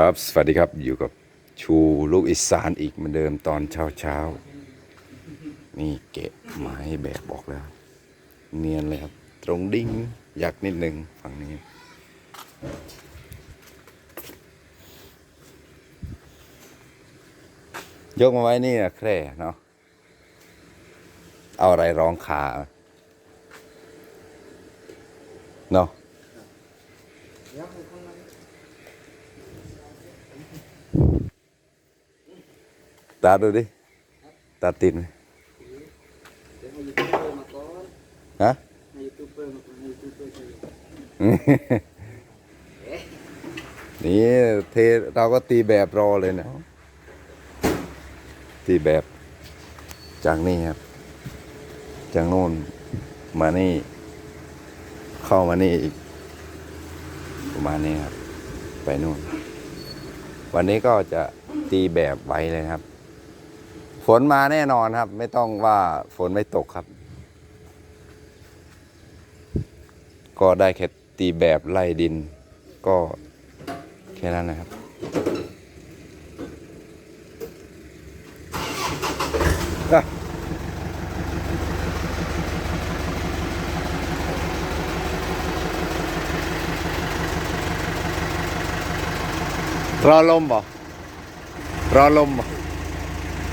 ครับ สวัสดีครับ อยู่กับชูลูกอีสานอีกเหมือนเดิมตอนเช้าเช้า นี่เกะไม้แบบบอกแล้ว เนียนเลยครับ ตรงดิ้งอยักนิดนึงฝั่งนี้ ยกมาไว้นี่นะแคร่เนาะ เอาอะไรรองขาเนาะ ตาดูดิ ตาติดไหมฮะนี่เทเราก็ตีแบบรอเลยนะ ตีแบบจากนี่ครับ จากโน่นมานี่ เข้ามานี่อีกประมาณนี้ครับ ไปนู่น วันนี้ก็จะตีแบบไว้เลยครับ ฝนมาแน่นอนครับ ไม่ต้องว่าฝนไม่ตกครับ ก็ได้แค่ตีแบบไล่ดิน ก็แค่นั้นนะครับรอลมบ่รอลมบ่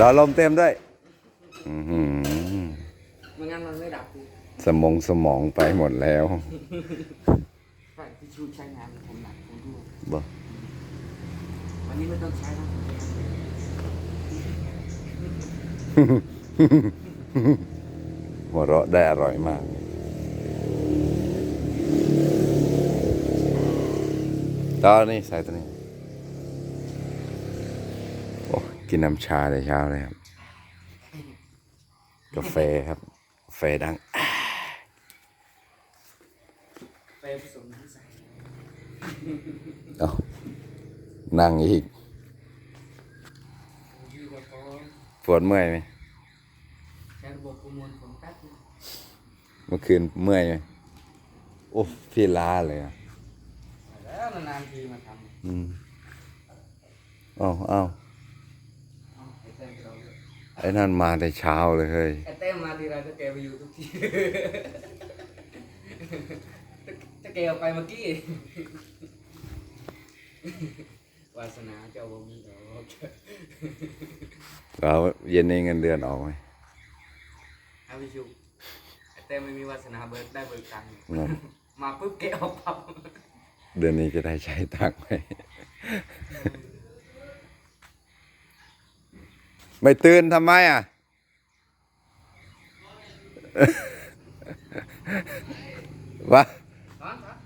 รอลมเต็มด้วยอือหือไม่งั้นมันไม่ดับพี่สมองสมองไปหมดแล้วใช่ที่ชูใช้งานผมหนักผมด้วยบ่วันนี้ไม่ต้องใช้แล้วหัวเราะได้อร่อยมากตอนนี้ใส่ตัวนี้ โอ้ กินน้ำชาแต่เช้าเลยครับ กาแฟครับกาแฟดังไปผสมน้ำใส่เอานั่งอีกยูกับก่อนปวดเมื่อยไหมใช้ระบบประมวลผลแป๊บนึงเมื่อคืนเมื่อยไหมโอ้พี่ล้าเลยอะแล้วนานๆทีมาทำอืมเอ้าเอ้าเอาไอ้เต้มเราด้วย ไอ้นั่นมาแต่เช้าเลยเฮ้ยไอ้เต้มมาทีไรก็แกไปอยู่ทุกทีจะแกเอาไปเมื่อกี้วาสนาเจ้าบ่มีดอกเราเย็นนี้เงินเดือนออกไหมอาวิชุไอ้เต้ไม่มีวาสนาเบิร์ดได้เบิร์ดตังค์เนาะมาปุ๊บแกเอาปั๊บเดือนนี้จะได้ใช้ตังค์ไหม ไม่ตื่นทำไมอะ วะร้อนครับ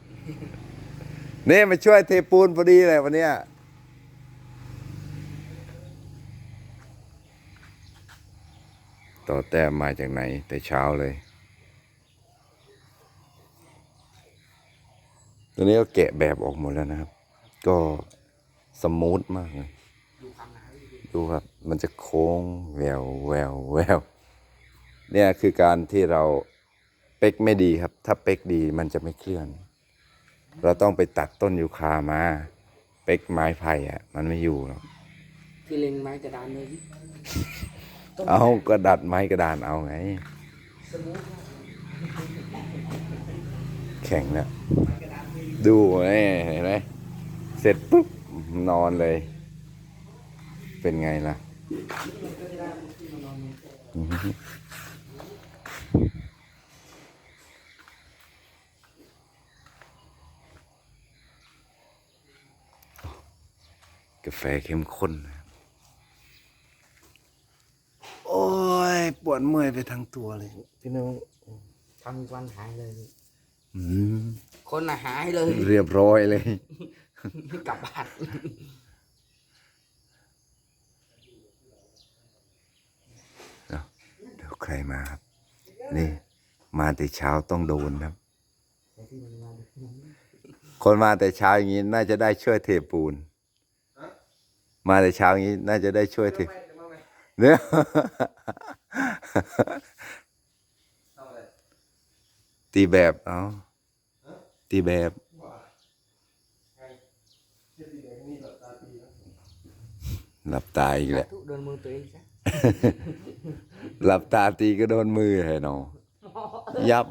นี่มาช่วยเทปูนพอดีเลยวันเนี้ยต่อแต้มมาจากไหน แต่เช้าเลย ตัวนี้ก็แกะแบบออกหมดแล้วนะครับ ก็สมูทมากเลย ดูความหนาวิธีดูครับ มันจะโค้งแววแววแววเนี่ยคือการที่เราเป๊กไม่ดีครับ ถ้าเป๊กดีมันจะไม่เคลื่อน เราต้องไปตัดต้นยูคามา เป๊กไม้ไผ่อะมันไม่อยู่หรอกพี่เล็งไม้กระดานเลยต้นเอาก็ดัดไม้กระดานเอาไงสมูทมากแข็งแล้วดูไอ้เห็นไหมเสร็จปุ๊บนอนเลย เป็นไงล่ะ กาแฟเข้มข้นนะครับโอ้ย ปวดเมื่อยไปทั้งตัวเลย พี่น้องทำอีกวันหายเลยอืมคนน่ะหายเลย เรียบร้อยเลย กลับบ้าน เดี๋ยว ใครมาครับ นี่ มาแต่เช้าต้องโดนครับ คนมาแต่เช้าอย่างนี้ น่าจะได้ช่วยเทปูน มาแต่เช้าอย่างนี้ น่าจะได้ช่วยเทเนี่ยตีแบบเอาตีแบบหลับตาอีกและทุกโดนมือตัวเองซะ หลับตาตีก็โดนมือให้หนอยับ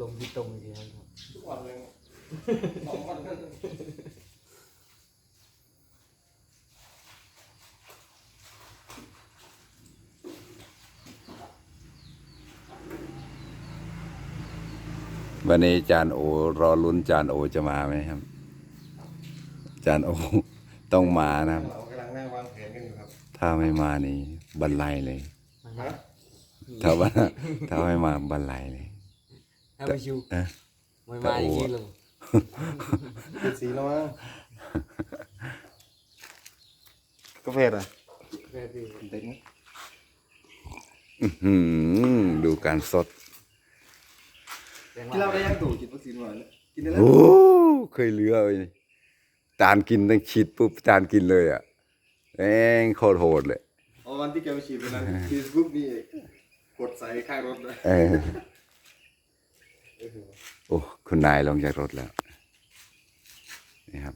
ลมที่ตรงดีครับทุกวันเลยสองวันวันนี้จานโอรอลุ้นจานโอจะมาไหมครับ จานโอต้องมานะครับเรากำลังนั่งวางแผนกันอยู่ครับถ้าไม่มานี่บันไลเลยมันฮะถ้าว่าถ้าไม่มาบันไลเลย ถ้าไปชูเอ๊ะ ไม่มาอีกทีเลยเป็นสีแล้วมั้งกาแฟอะแค่ที่เด็กอื้อหือดูการสดแรงกินเหล้าว่าได้ยังตู่ฉีดวัคซีนมาเนี่ยกินได้แล้วโอ้เคยเหลือเลย ตานกินตั้งฉีดปุ๊บตานกินเลยอะแม่งโคตรโหดเลยอ๋อวันที่แกไปฉีดวันนั้นฉีดปุ๊บนี่กดใส่ข้างรถเลยเออโอ้คุณนายลงจากรถแล้วนี่ครับ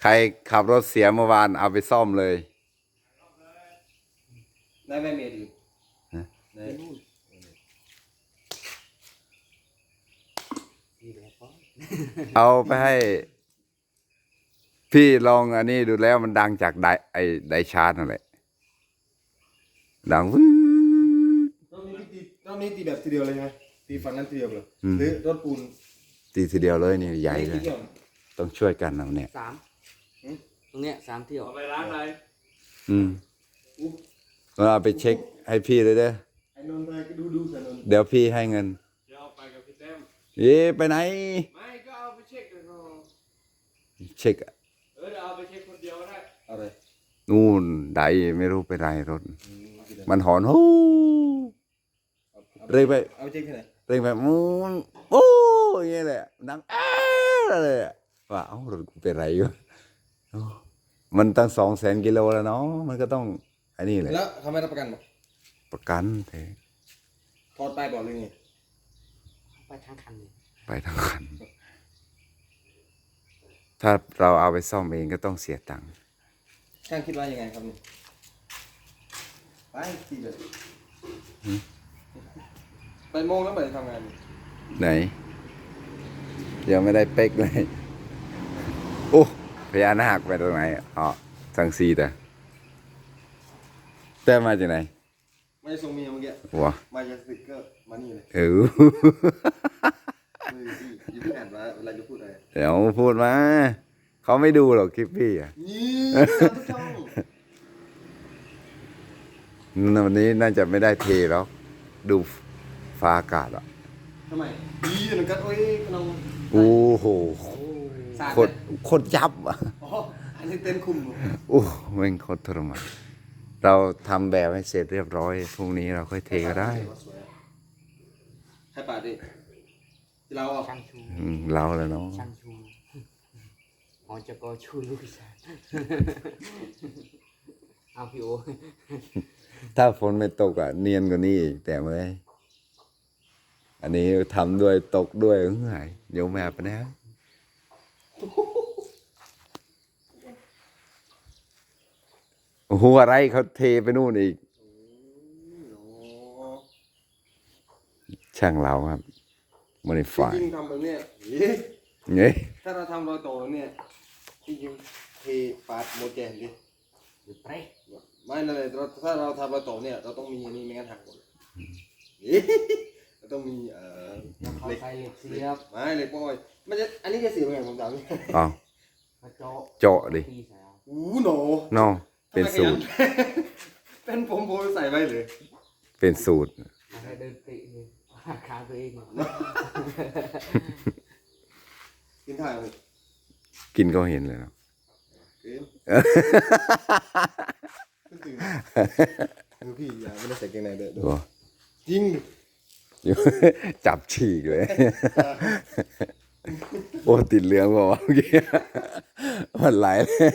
ใครขับรถเสียเมื่อวานเอาไปซ่อมเลย ได้แม่เมย์ดีฮะได้ดีแล้วก็ เอาไปให้ พี่ลองอันนี้ดูแล้วมันดังจากไดไอไดชาร์จนั่นแหละดังวื้อรอบนี้ตีรอบนี้ตีแบบทีเดียวเลยไหมตีฝั่งนั้นทีเดียวเลยอืมหรือรถปูนตีทีเดียวเลยนี่ใหญ่เลตียเดียวต้องช่วยกันเอาเนี่ยสามหืมตรงเนี้ยสามเที่ยวไปร้านอะไรอืมอู้เราเอาไปเช็คให้พี่เลยเด้อไอ้นนท์ไปก็ดูดูกันนนท์เดี๋ยวพี่ให้เงิน เอ๊ะไปไหน ไม่ก็เอาไปเช็คกันเนาะเช็คเออเดี๋ยวเอาไปเช็คคนเดียวก็ได้เอาเลยนู่นไดไม่รู้ไปไรรถอืมเอาไปเลยมันหอนฮู้เอาอาเร่งไปเอาไปเช็คที่ไหนเร่งไปมูนโอ้อย่างเงี้ยเลยดังอ้าเลยอะว่าเอ้ารถกูเป็นไรอยู่โอ้มันตั้งสองแสนกิโลแล้วเนาะมันก็ต้องอันนี้เลยแล้วเขาไม่รับประกันบอกประกันเถอะถอดป้ายบอกเลยไง ไปทั้งคันเลยไปทั้งคัน ถ้าเราเอาไปซ่อมเองก็ต้องเสียตังค์ช่างคิดว่ายังไงครับนี่ไปตีเลยไปโมงแล้วไปทำงานนี่ไหนยังไม่ได้เป๊กเลยโอ้พญานาคไปตรงไหนอะอ๋อสังซีแต่แต่มาจากไหน ไม่ได้ส่งเมียเมื่อกี้วะมาจากสติกเกอร์มานี่เลยเออมือพี่อย่าเพิ่งอ่านว่าเวลาจะพูดอะไรเดี๋ยวพูดมาเขาไม่ดูหรอกคลิปพี่อะนี่ตามทุกช่องวันนี้น่าจะไม่ได้เทแล้ว ดูฟ้าอากาศอะทำไมดีเหมือนกันโอ้ยกำลังโอ้โหสาดโคตรโคตรยับอะอ๋ออันนี้เต้นคุมเหรอโอ้แม่งโคตรทรมาน เราทำแบบให้เสร็จเรียบร้อยพรุ่งนี้เราค่อยเทก็ได้สวยอะให้ปาดดิที่เราอะช่างชูอืมเราแล้วเนาะช่างชูอ๋อจะก็ชูลูกชายเอาพี่โอถ้าฝนไม่ตกอะ เนียนกว่านี้อีกแต่เมื่อยอันนี้ทำด้วยตกด้วยเฮ้ยเดี๋ยวแม่ไปนะโอ้โหอะไรเขาเทไปนู่นอีกโอ้ช่างเราครับมันในฝ่ายจริงๆทำแบบเนี้ยเย้เนี่ยถ้าเราทำรอยโตแบบเนี่ยจริงๆเทปาดโมแกนดิหรือเปรย์ไม่นั่นเลยเราถ้าเราทำรอยโตเนี่ย เราต้องมีอันนี้ไม่งั้นหักหมดเย้เราต้องมีเอ่อแล้วเขาเหล็กใส่เหล็กเสียบไม่เหล็กบอยมันจะอันนี้จะเสียบยังไงผมถามอ้าวระโจาะเจาะดิตีใส่เอาอู้หนอเนาะ เป็นสูตร เป็นผมผมใส่ไว้เลย เป็นสูตรเอาให้เดินติเลยขาตัวเองกินถ่ายเลยกินก็เห็นเลยเนาะกินไม่ตื่นดูพี่อย่าไม่ได้ใส่เกงในเด้อบ่จริงอยู่จับฉีกเลย โอ้ติดเหลืองกว่าวะเมื่อกี้มันไหลเลย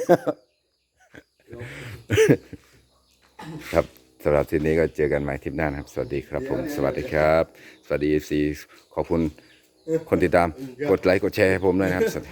ครับสำหรับทีนี้ก็เจอกันใหม่ทริปหน้านะครับ สวัสดีครับผม สวัสดีครับ สวัสดีซีขอบคุณคนติดตาม กดไลค์ กดแชร์ให้ผมด้วยนะครับสวัสดี